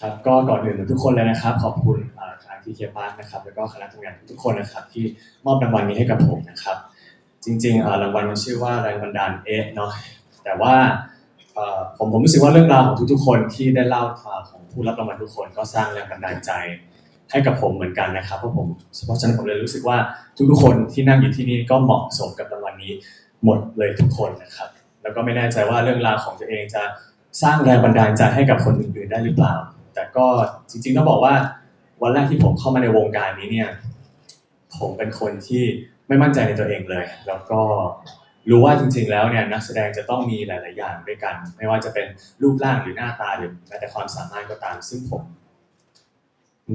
ครับก็ก่อนอื่นทุกคนเลยนะครับ ขอบคุณอ่าทางทีเคพาร์นะครับแล้วก็คณะทำงานทุกคนนะครับ ที่มอบรางวัลนี้ให้กับผมนะครับ จริงๆรางวัลมันชื่อว่าแรงบันดาลเอะเนาะแต่ว่าผมผมรู้สึกว่าเรื่องราวของทุกๆ คนที่ได้เล่าของผู้รับรางวัลทุกคนก็สร้างแรงบันดาลใจให้กับผมเหมือนกันนะครับเพราะผมเพราะฉะนั้นผมเลยรู้สึกว่าทุกๆคนที่นั่งอยู่ที่นี่ก็เหมาะสมกับรางวัลนี้หมดเลยทุกคนนะครับ แล้วก็ไม่แน่ใจว่าเรื่องราวของตัวเองจะสร้างแรงบันดาลใจให้กับคนอื่นๆได้หรือเปล่า แต่ก็จริงๆต้องบอกว่าวันแรกที่ผมเข้ามาในวงการนี้เนี่ย ผมเป็นคนที่ไม่มั่นใจในตัวเองเลย แล้วก็รู้ว่าจริง ๆ แล้วเนี่ยนักแสดงจะต้องมีหลาย ๆ อย่างด้วยกัน ไม่ว่าจะเป็นรูปร่างหรือหน้าตาหรือแม้แต่ความสามารถก็ตาม ซึ่งผม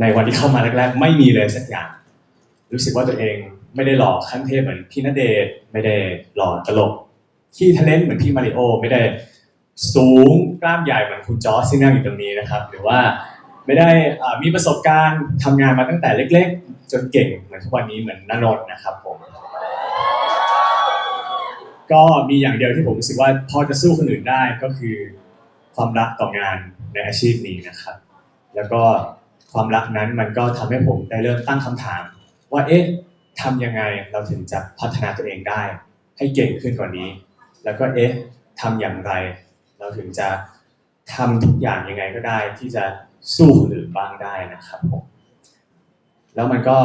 ในวันที่เข้ามาแรก ๆ ไม่มีเลยสักอย่าง รู้สึกว่าตัวเองไม่ได้หล่อขั้นเทพเหมือนพี่ณเดชน์ไม่ได้หล่อตลกขี้ทะเลนเหมือนพี่มาริโอ ไม่ได้ สูงกล้ามใหญ่เหมือนคุณจอร์จที่นั่งอยู่ตรงนี้นะครับ หรือว่าไม่ได้มีประสบการณ์ทำงานมาตั้งแต่เล็ก ๆ จนเก่งเหมือนทุกวันนี้เหมือนนนนท์นะครับผม ก็มีอย่างเดียวที่ผมรู้สึกว่าพอจะสู้คนอื่นได้ก็คือ ความรักต่องานในอาชีพนี้นะครับ แล้วก็ความรักนั้นมันก็ทำให้ผมได้เริ่มตั้งคำถาม ว่าเอ๊ะทำยังไงเราถึงจะพัฒนาตัวเองได้ ให้เก่งขึ้นกว่านี้ แล้วก็เอ๊ะทำอย่างไร เราถึงจะทำทุกอย่างยังไงก็ได้ ที่จะสู้คนอื่นบ้างได้นะครับผมแล้วมันก็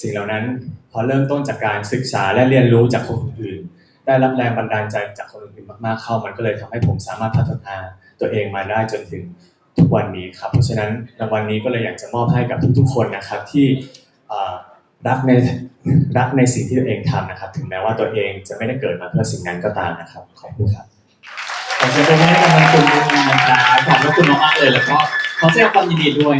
สิ่งเหล่านั้นพอเริ่มต้นจากการศึกษาและเรียนรู้จากคนอื่น ได้รับแรงบันดาลใจจากคนอื่นมากๆเข้า มันก็เลยทำให้ผมสามารถพัฒนาตัวเองมาได้จนถึงทุกวันนี้ครับ เพราะฉะนั้นรางวัลนี้ก็เลยอยากจะมอบให้กับทุกๆ คนนะครับที่รักในรักในสิ่งที่ตัวเองทำนะครับ ถึงแม้ว่าตัวเองจะไม่ได้เกิดมาเพื่อสิ่งนั้นก็ตามนะครับขอบคุณครับ ขอเชิญไปให้กำลังใจด้วยนะครับขอบพระคุณมากๆเลยแล้วก็ขอแสดงความยินดีด้วย